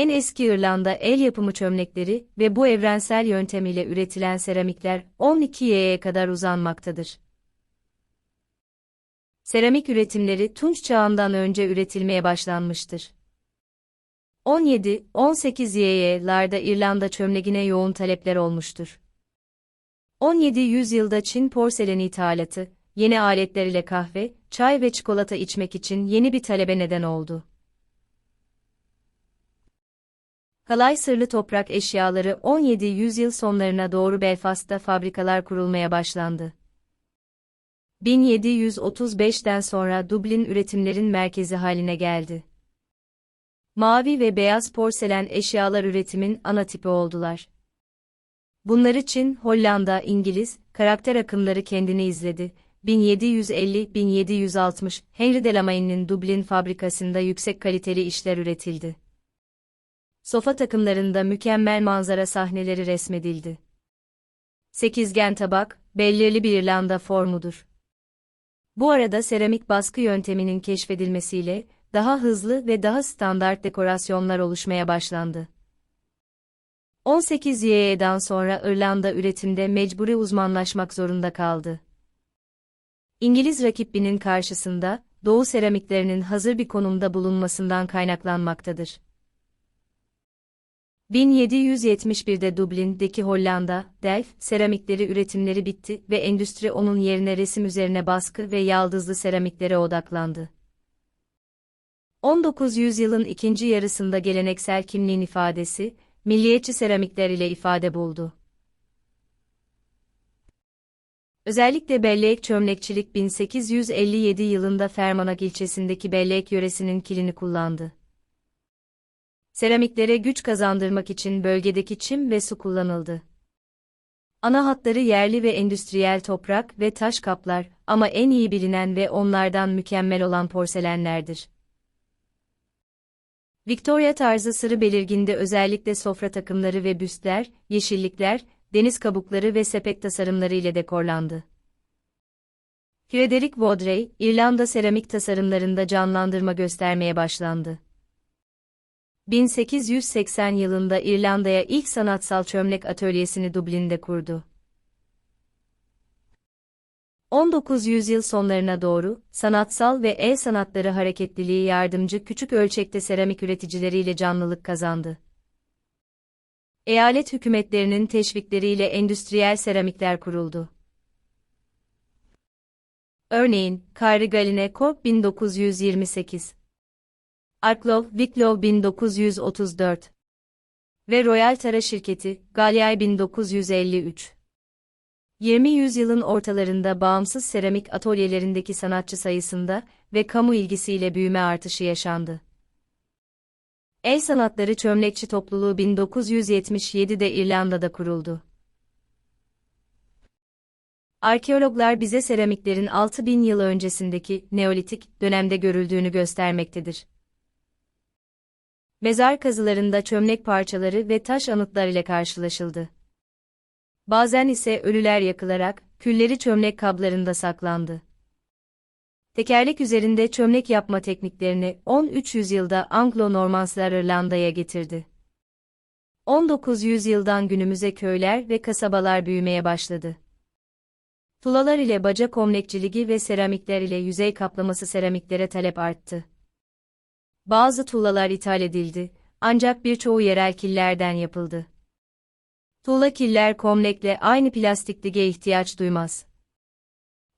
En eski İrlanda el yapımı çömlekleri ve bu evrensel yöntem ile üretilen seramikler 12 Y'ye kadar uzanmaktadır. Seramik üretimleri Tunç çağından önce üretilmeye başlanmıştır. 17-18 YY'larda İrlanda çömleğine yoğun talepler olmuştur. 17 yüzyılda Çin porseleni ithalatı, yeni aletler ile kahve, çay ve çikolata içmek için yeni bir talebe neden oldu. Kalay sırlı toprak eşyaları 17 yüzyıl sonlarına doğru Belfast'ta fabrikalar kurulmaya başlandı. 1735'ten sonra Dublin üretimlerin merkezi haline geldi. Mavi ve beyaz porselen eşyalar üretimin ana tipi oldular. Bunlar için Hollanda, İngiliz, karakter akımları kendini izledi. 1750-1760 Henry Delamayne'nin Dublin fabrikasında yüksek kaliteli işler üretildi. Sofa takımlarında mükemmel manzara sahneleri resmedildi. Sekizgen tabak, belirli bir İrlanda formudur. Bu arada seramik baskı yönteminin keşfedilmesiyle, daha hızlı ve daha standart dekorasyonlar oluşmaya başlandı. 18 YE'den sonra İrlanda üretimde mecburi uzmanlaşmak zorunda kaldı. İngiliz rakibinin karşısında, Doğu seramiklerinin hazır bir konumda bulunmasından kaynaklanmaktadır. 1771'de Dublin'deki Hollanda, Delft, seramikleri üretimleri bitti ve endüstri onun yerine resim üzerine baskı ve yaldızlı seramiklere odaklandı. 19. yüzyılın ikinci yarısında geleneksel kimliğin ifadesi, milliyetçi seramikler ile ifade buldu. Özellikle bellek çömlekçilik 1857 yılında Fermanagh ilçesindeki bellek yöresinin kilini kullandı. Seramiklere güç kazandırmak için bölgedeki çim ve su kullanıldı. Ana hatları yerli ve endüstriyel toprak ve taş kaplar ama en iyi bilinen ve onlardan mükemmel olan porselenlerdir. Victoria tarzı sırı belirginde özellikle sofra takımları ve büstler, yeşillikler, deniz kabukları ve sepet tasarımları ile dekorlandı. Frederick Vaudreuil, İrlanda seramik tasarımlarında canlandırma göstermeye başlandı. 1880 yılında İrlanda'ya ilk sanatsal çömlek atölyesini Dublin'de kurdu. 19. yüzyıl sonlarına doğru, sanatsal ve el sanatları hareketliliği yardımcı küçük ölçekte seramik üreticileriyle canlılık kazandı. Eyalet hükümetlerinin teşvikleriyle endüstriyel seramikler kuruldu. Örneğin, Karigaline Corp 1928 Arklov, Wicklow 1934 ve Royal Tara Şirketi, Galyay 1953. 20 yüzyılın ortalarında bağımsız seramik atölyelerindeki sanatçı sayısında ve kamu ilgisiyle büyüme artışı yaşandı. El Sanatları Çömlekçi Topluluğu 1977'de İrlanda'da kuruldu. Arkeologlar bize seramiklerin 6000 yıl öncesindeki Neolitik dönemde görüldüğünü göstermektedir. Mezar kazılarında çömlek parçaları ve taş anıtlar ile karşılaşıldı. Bazen ise ölüler yakılarak, külleri çömlek kablarında saklandı. Tekerlek üzerinde çömlek yapma tekniklerini 13 yüzyılda Anglo-Normanslar İrlanda'ya getirdi. 19 yüzyıldan günümüze köyler ve kasabalar büyümeye başladı. Tulalar ile baca komlekçiligi ve seramikler ile yüzey kaplaması seramiklere talep arttı. Bazı tuğlalar ithal edildi, ancak birçoğu yerel killerden yapıldı. Tuğla killer komlekle aynı plastik dige ihtiyaç duymaz.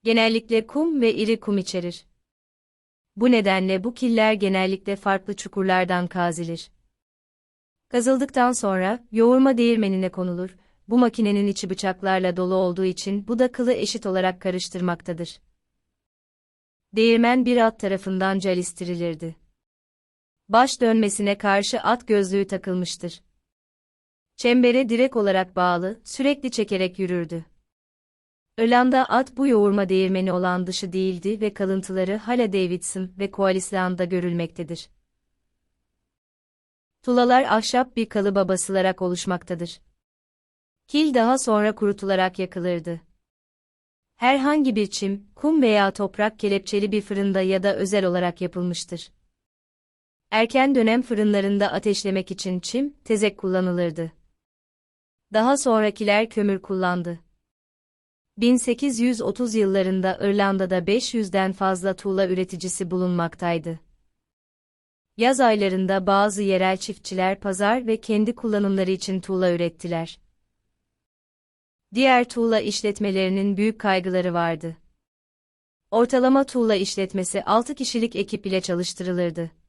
Genellikle kum ve iri kum içerir. Bu nedenle bu killer genellikle farklı çukurlardan kazilir. Kazıldıktan sonra yoğurma değirmenine konulur. Bu makinenin içi bıçaklarla dolu olduğu için bu da kılı eşit olarak karıştırmaktadır. Değirmen bir at tarafından calistirilirdi baş dönmesine karşı at gözlüğü takılmıştır. Çembere direk olarak bağlı, sürekli çekerek yürürdü. Ölanda at bu yoğurma değirmeni olan dışı değildi ve kalıntıları hala Davidson ve Koalisland'da görülmektedir. Tulalar ahşap bir kalıba basılarak oluşmaktadır. Kil daha sonra kurutularak yakılırdı. Herhangi bir çim, kum veya toprak kelepçeli bir fırında ya da özel olarak yapılmıştır. Erken dönem fırınlarında ateşlemek için çim, tezek kullanılırdı. Daha sonrakiler kömür kullandı. 1830 yıllarında İrlanda'da 500'den fazla tuğla üreticisi bulunmaktaydı. Yaz aylarında bazı yerel çiftçiler pazar ve kendi kullanımları için tuğla ürettiler. Diğer tuğla işletmelerinin büyük kaygıları vardı. Ortalama tuğla işletmesi 6 kişilik ekip ile çalıştırılırdı.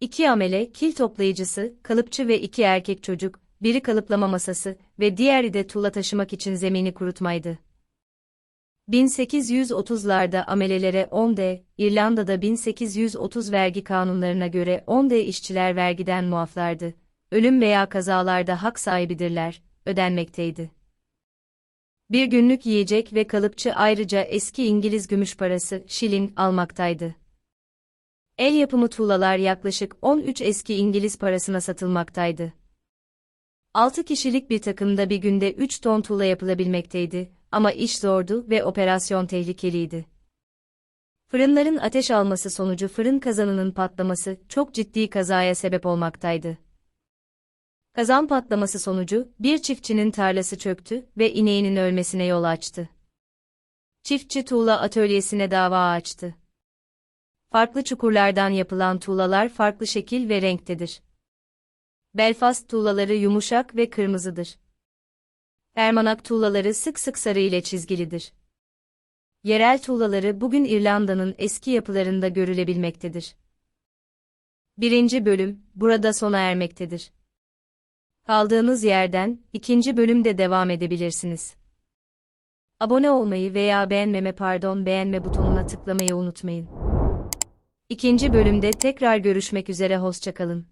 İki amele, kil toplayıcısı, kalıpçı ve iki erkek çocuk, biri kalıplama masası ve diğeri de tuğla taşımak için zemini kurutmaydı. 1830'larda amelelere 10D, İrlanda'da 1830 vergi kanunlarına göre 10D işçiler vergiden muaflardı. Ölüm veya kazalarda hak sahibidirler, ödenmekteydi. Bir günlük yiyecek ve kalıpçı ayrıca eski İngiliz gümüş parası, şilin, almaktaydı. El yapımı tuğlalar yaklaşık 13 eski İngiliz parasına satılmaktaydı. 6 kişilik bir takımda bir günde 3 ton tuğla yapılabilmekteydi ama iş zordu ve operasyon tehlikeliydi. Fırınların ateş alması sonucu fırın kazanının patlaması çok ciddi kazaya sebep olmaktaydı. Kazan patlaması sonucu bir çiftçinin tarlası çöktü ve ineğinin ölmesine yol açtı. Çiftçi tuğla atölyesine dava açtı. Farklı çukurlardan yapılan tuğlalar farklı şekil ve renktedir. Belfast tuğlaları yumuşak ve kırmızıdır. Fermanak tuğlaları sık sık sarı ile çizgilidir. Yerel tuğlaları bugün İrlanda'nın eski yapılarında görülebilmektedir. Birinci bölüm burada sona ermektedir. Kaldığınız yerden ikinci bölümde devam edebilirsiniz. Abone olmayı veya beğenmeme pardon beğenme butonuna tıklamayı unutmayın. İkinci bölümde tekrar görüşmek üzere hoşçakalın.